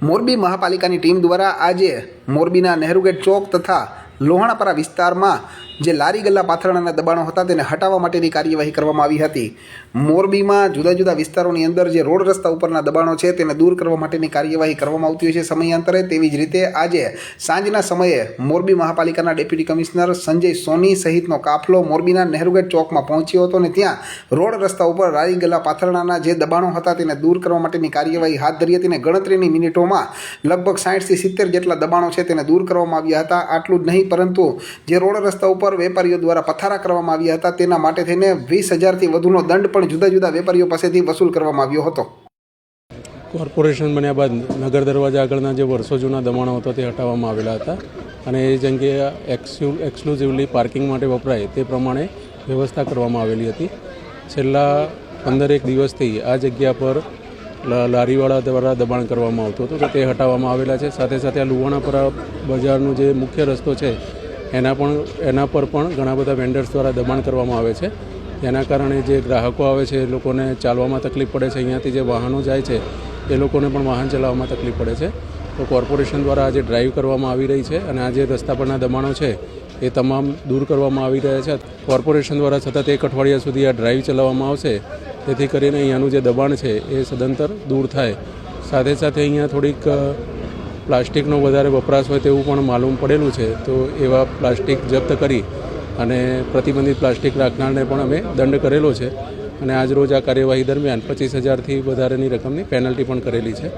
Morbi મહાપાલિકાની team દ્વારા આજે મોરબીના નહેરુગેટ ચોક તથા લોહાણાપરા વિસ્તારમાં જે લારી ગલ્લા પાથરણાના દબાણો હતા તેને હટાવવા માટેની કાર્યવાહી કરવામાં આવી હતી. મોરબીમાં જુદા જુદા વિસ્તારોની અંદર જે રોડ રસ્તા ઉપરના દબાણો છે તેને દૂર કરવા માટેની કાર્યવાહી કરવામાં આવતી હોય છે સમયાંતરે. તેવી જ રીતે આજે સાંજના સમયે મોરબી મહાપાલિકાના ડેપ્યુટી કમિશનર સંજય સોની સહિતનો કાફલો મોરબીના નહેરુગેટ ચોકમાં પહોંચ્યો હતો અને ત્યાં રોડ રસ્તા ઉપર લારી ગલ્લા પાથરણાના જે દબાણો હતા તેને દૂર કરવા માટેની કાર્યવાહી હાથ ધરી હતી અને ગણતરીની મિનિટોમાં લગભગ સાઠથી સિત્તેર જેટલા દબાણો છે તેને દૂર કરવામાં આવ્યા હતા. આટલું જ નહીં પરંતુ જે રોડ રસ્તા ઉપર વેપારીઓ દ્વારા પથારા કરવામાં આવ્યા હતા, તેના માટે થઈને વીસ હજારથી વધુનો દંડ પણ જુદા જુદા વેપારીઓ પાસેથી વસૂલ કરવામાં આવ્યો હતો. કોર્પોરેશન બન્યા બાદ નગર દરવાજા આગળના જે વર્ષો જૂના દબાણો હતા તે હટાવવામાં આવેલા હતા અને એ જગ્યાએ એક્સ્યુ, એક્સક્લુઝિવલી પાર્કિંગ માટે વપરાય તે પ્રમાણે વ્યવસ્થા કરવામાં આવેલી હતી. છેલ્લા પંદર એક દિવસથી આ જગ્યા પર લારીવાળા દ્વારા દબાણ કરવામાં આવતું હતું તો તે હટાવવામાં આવેલા છે. સાથે સાથે આ લુવાણાપરા બજારનો જે મુખ્ય રસ્તો છે, એના પણ, એના પર પણ ઘણા બધા વેન્ડર્સ દ્વારા દબાણ કરવામાં આવે છે. તેના કારણે જે ગ્રાહકો આવે છે, એ લોકોને ચાલવામાં તકલીફ પડે છે. અહીંયાથી જે વાહનો જાય છે, એ લોકોને પણ વાહન ચલાવવામાં તકલીફ પડે છે. તો કોર્પોરેશન દ્વારા આજે ડ્રાઈવ કરવામાં આવી રહી છે અને આ જે રસ્તા પરના દબાણો છે એ તમામ દૂર કરવામાં આવી રહ્યા છે. કોર્પોરેશન દ્વારા સતત એક અઠવાડિયા સુધી આ ડ્રાઈવ ચલાવવામાં આવશે. જેથી કરીને અહીંયાનું જે દબાણ છે એ સદંતર દૂર થાય. સાથે સાથે અહીંયા થોડીક પ્લાસ્ટિકનો વધારે વપરાશ હોય તેવું પણ માલુમ પડેલું છે. તો એવા પ્લાસ્ટિક જપ્ત કરી અને પ્રતિબંધિત પ્લાસ્ટિક રાખનારને પણ અમે દંડ કરેલો છે. અને આજ રોજ આ કાર્યવાહી દરમિયાન પચીસ હજારથી વધારેની રકમની પેનલ્ટી પણ કરેલી છે.